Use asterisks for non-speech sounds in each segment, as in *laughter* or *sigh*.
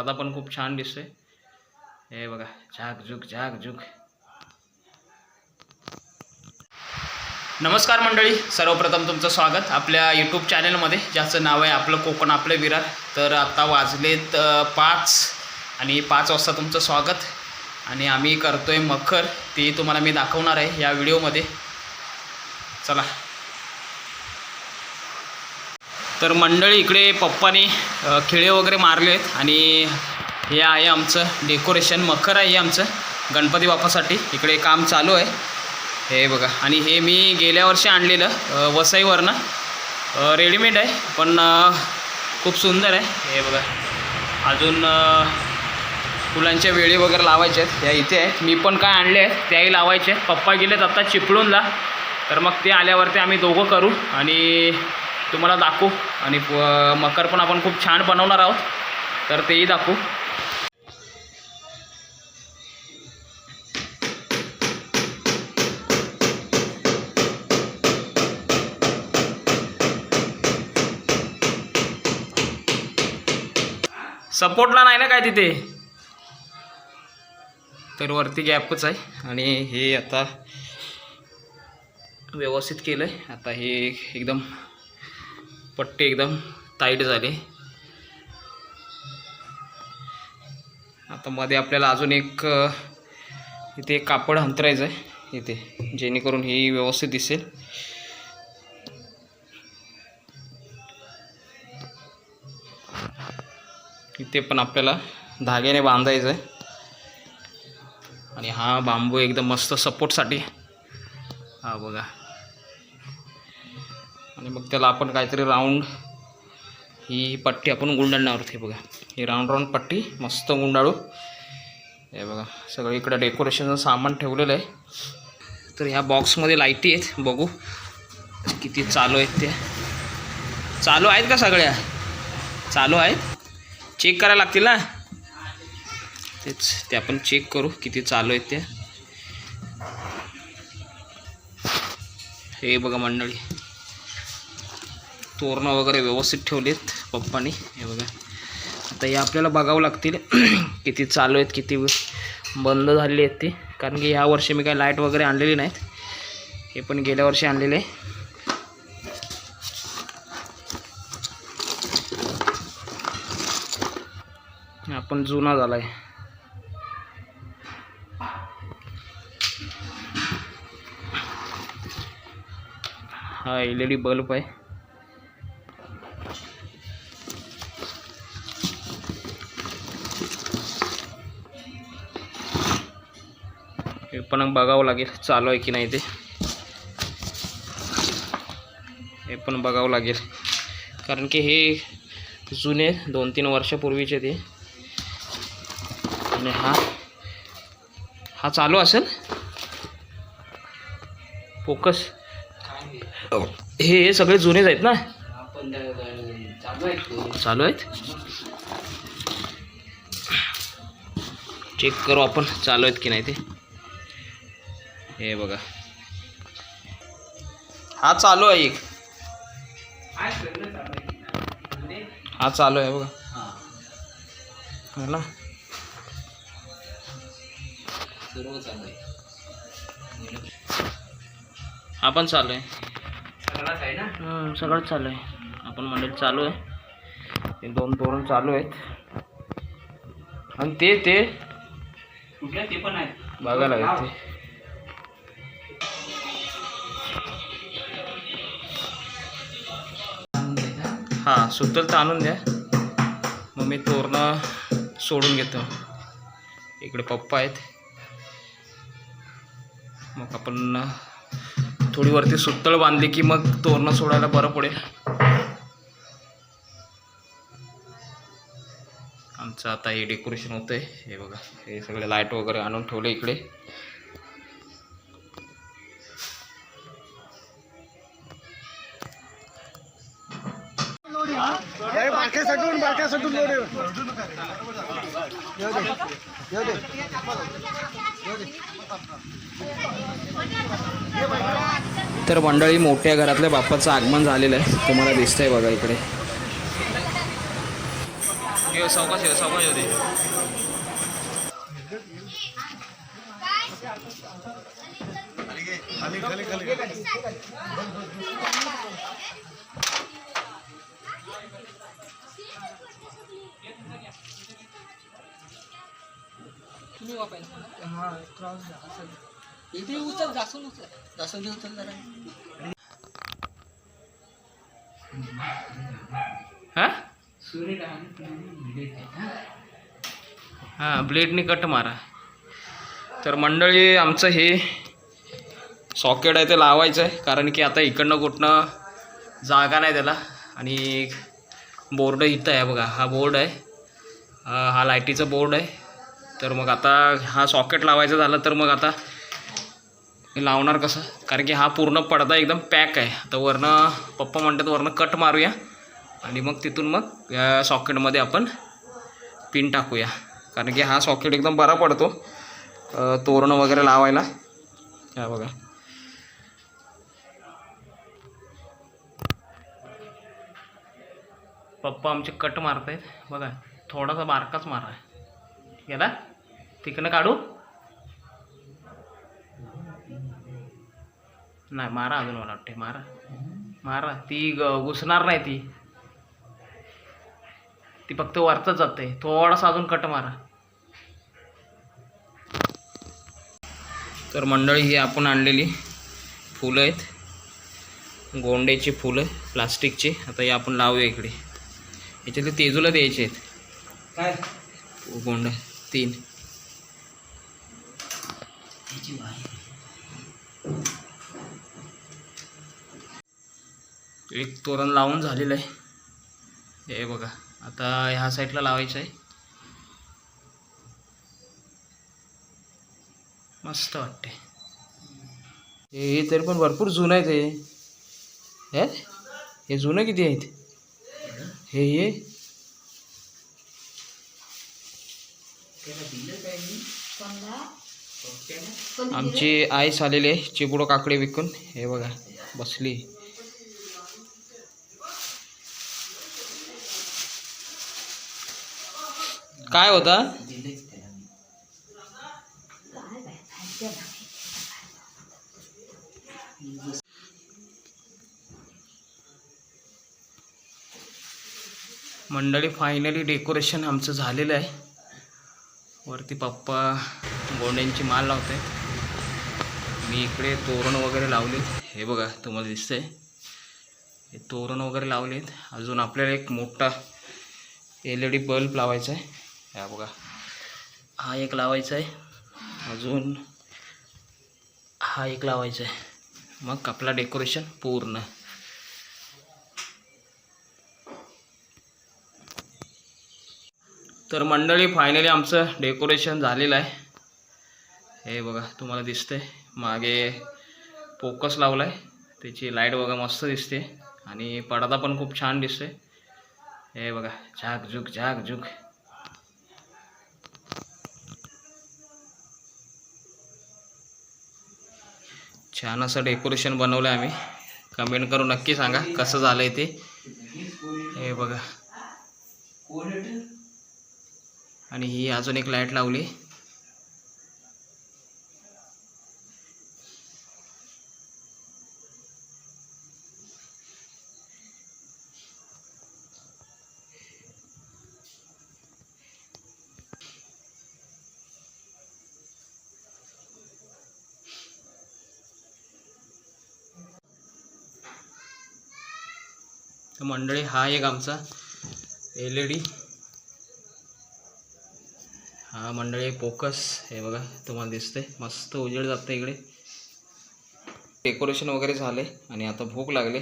पडदा पण खूप छान दिसतोय. हे बघा झाकझुक झाकझुक नमस्कार मंडळी सर्वप्रथम तुमचं स्वागत. आपल्या यूट्यूब चॅनलमध्ये ज्याचं नाव आहे आपलं कोकण आपलं विरार तर आता वाजलेत पाच आणि पाच वाजता तुमचं स्वागत. आणि आम्ही करतोय मखर ती तुम्हाला मी दाखवणार आहे या व्हिडिओमध्ये. चला. तर मंडळी इकडे पप्पाने खिळे वगैरे मारले आहेत आणि हे आहे आमचं डेकोरेशन मखर आहे हे आमचं गणपती बाप्पासाठी. इकडे काम चालू आहे. हे बघा. आणि हे मी गेल्या वर्षी आणलेलं वसईवरनं. रेडीमेड आहे पण खूप सुंदर आहे. हे बघा. अजून फुलांच्या वेळी वगैरे लावायच्या आहेत. त्या इथे आहेत. मी पण काय आणले आहेत त्याही लावायचे आहेत. पप्पा गेलेत आत्ता चिपळूणला. तर मग ते आल्यावरती आम्ही दोघं करू आणि तुम्हाला दाखवू. आणि मकर पण आपण खूप छान बनवणार आहोत. तर तेही दाखवू. सपोर्टला नाही ना काय तिथे? तर वरती गॅपच आहे. आणि हे आता व्यवस्थित केलं आहे आता हे एकदम पट्टे एकदम टाईट झाले. आता मध्ये आपल्याला अजून एक इथे एक कापड अंतरायचं आहे. इथे जेणेकरून ही व्यवस्थित दिसेल. इथे पण आपल्याला धाग्याने बांधायचं आहे आणि हा बांबू एकदम मस्त सपोर्टसाठी हा बघा. आणि मग त्याला आपण काहीतरी राऊंड ही पट्टी आपण गुंडाळणार आहोत हे बघा. ही राऊंड राऊंड पट्टी मस्त गुंडाळू. हे बघा सगळं इकडं डेकोरेशनचं सामान ठेवलेलं आहे. तर ह्या बॉक्समध्ये लाईटी आहेत बघू. किती चालू आहेत ते. चालू आहेत का सगळ्या? चालू आहेत. चेक करायला लागतील ना? तेच ते आपण चेक करू किती चालू आहेत त्या हे बघा मंडळी. तोरणं वगैरे व्यवस्थित ठेवलेत पप्पानी. हे बघा. आता हे आपल्याला बघावं लागतील *clears throat* किती चालू आहेत किती बंद झालेली आहेत ती. कारण की ह्या वर्षी मी काही लाइट वगैरे आणलेली नाहीत. हे पण गेल्या वर्षी आणलेले. आहे आपण जुना झाला आहे हा एल ई डी बल्ब आहे. पण बघावं लागेल चालू आहे की नाही ते. हे पण बघावं लागेल. कारण की हे जुने दोन तीन वर्षापूर्वीचे ते. आणि हा हा चालू असेल. फोकस. हे हे सगळे जुनेच आहेत ना? चालू आहेत. चेक करू आपण चालू आहेत की नाही ते. हे बघा. हा चालू आहे एक. हा चालू आहे बघा. है. ना. हा पण चालू आहे. सगळंच चालू आहे. आपण मंडळ चालू आहे. ते दोन तोरण चालू आहेत. आणि ते ते ते पण आहेत. बघायला लागेल ते. हां सुतल तर आणून द्या. मग मी तोरणं सोडून घेतो. इकडे पप्पा आहेत. मग आपण थोडी वरती सुतळ बांधली की मग तोरणं सोडायला बरं पडेल. आमचं आता हे डेकोरेशन होतं आहे हे बघा हे सगळे लाइट वगैरे आणून ठेवले इकडे. तर मंडळी मोठ्या घरातल्या बाप्पाचं आगमन झालेलं आहे. तुम्हाला दिसतंय बघा इकडे. ठेव सावकाश ठेव सावकाश होते तुम्ही वापरायचं हा क्रॉस इथे उचल जरा हा? हां. ब्लेडनी कट मारा. तर मंडळी आमचं हे सॉकेट आहे ते लावायचं आहे कारण की आता इकडनं कुठनं जागा नाही त्याला. आणि बोर्ड इथं आहे बघा हा बोर्ड आहे. हा हा लाईटीचा बोर्ड आहे. तर मग आता हा सॉकेट लावायचं झालं तर मग आता मी लावणार कसं? कारण की हा पूर्ण पडदा एकदम पॅक आहे. आता वरनं पप्पा म्हणतात वरनं कट मारूया. आणि मग तिथून मग या सॉकेटमध्ये आपण पिन टाकूया. कारण की हा सॉकेट एकदम बरा पडतो. तोरणं वगैरे लावायला. या बघा. पप्पा आमचे कट मारत आहेत बघा थोडासा बारकाच मारा गेला? तिकडनं काढू? नाही मारा अजून मला वाटते मारा. मारा. ती घुसणार नाही ती. ती फक्त वरतच जाते थोडासा अजून कट मारा. तर मंडळी ही आपण आणलेली फुलं आहेत. गोंड्याची फुलं प्लास्टिकची. आता हे आपण लावूया इकडे. याच्यातले तेजूला द्यायचे आहेत. काय? गोंड. तीन. त्याची वाय एक तोरण लावून झालेलं आहे. हे बघा आता ह्या साईडला लावायचं आहे. मस्त वाटते हे हे तरी पण भरपूर जुनं आहे ते. हे? हे जुनं किती आहेत हे हे? आमची आईस आलेली आहे चिबुडो काकडे विकून. हे बघा बसली. काय होता? मंडळी फायनली डेकोरेशन आमचं झालेलं आहे. वरती पप्पा गोंड्यांची माल लावते मी इकडे तोरण वगैरे लावले. हे बघा तुम्हाला दिसतंय. हे तोरण वगैरे लावलेत. अजून आपल्याला एक मोठा एल ई डी बल्ब लावायचा आहे. या बघा. हा एक लावायचा आहे. अजून हा एक लावायचा आहे. मग आपला डेकोरेशन पूर्ण. तर मंडळी फायनली आमचं डेकोरेशन झालेलं आहे. हे बघा तुम्हाला दिसतंय. मागे फोकस लावला आहे त्याची लाइट बघा मस्त दिसते. आणि पडदा पण खूप छान दिसतोय. हे बघा झाकझुक झाकझुक छान असं डेकोरेशन बनवलं आहे आम्ही. कमेंट करून नक्की सांगा कसं झालं आहे ते. हे बघा. आणि ही अजून एक लाइट लावली. तर मंडळी हा एक आमचा एल ई डी हा मंडळी फोकस हे बघा तुम्हाला दिसतंय. मस्त उजेड जातं इकडे. डेकोरेशन वगैरे झाले आणि आता भूक लागले.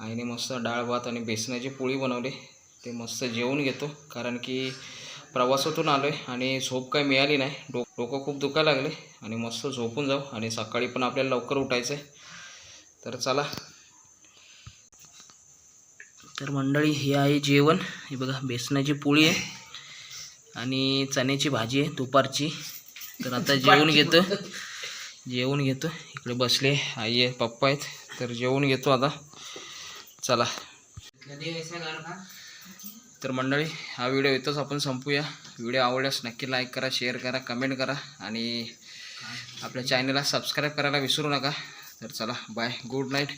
आईने मस्त डाळ भात आणि बेसनाची पोळी बनवली. ते मस्त जेवून घेतो कारण की प्रवासातून आलो आहे आणि झोप काही मिळाली नाही. डो डोकं खूप दुखायला लागले. आणि मस्त झोपून जाऊ आणि सकाळी पण आपल्याला लवकर उठायचं आहे तर चला तर मंडळी हे आहे जेवण. हे बघा बेसनाची पोळी आहे आणि चण्याची भाजी आहे दुपारची. तर आता जेवून घेतो. जेवून घेतो. इकडे बसले आई आहे पप्पा आहेत. तर जेवून घेतो आता. चला. तर मंडळी हा व्हिडिओ इथंच आपण संपूया. व्हिडिओ आवडल्यास नक्की लाईक करा शेअर करा कमेंट करा आणि आपल्या चॅनलला सबस्क्राईब करायला विसरू नका. तर चला बाय गुड नाईट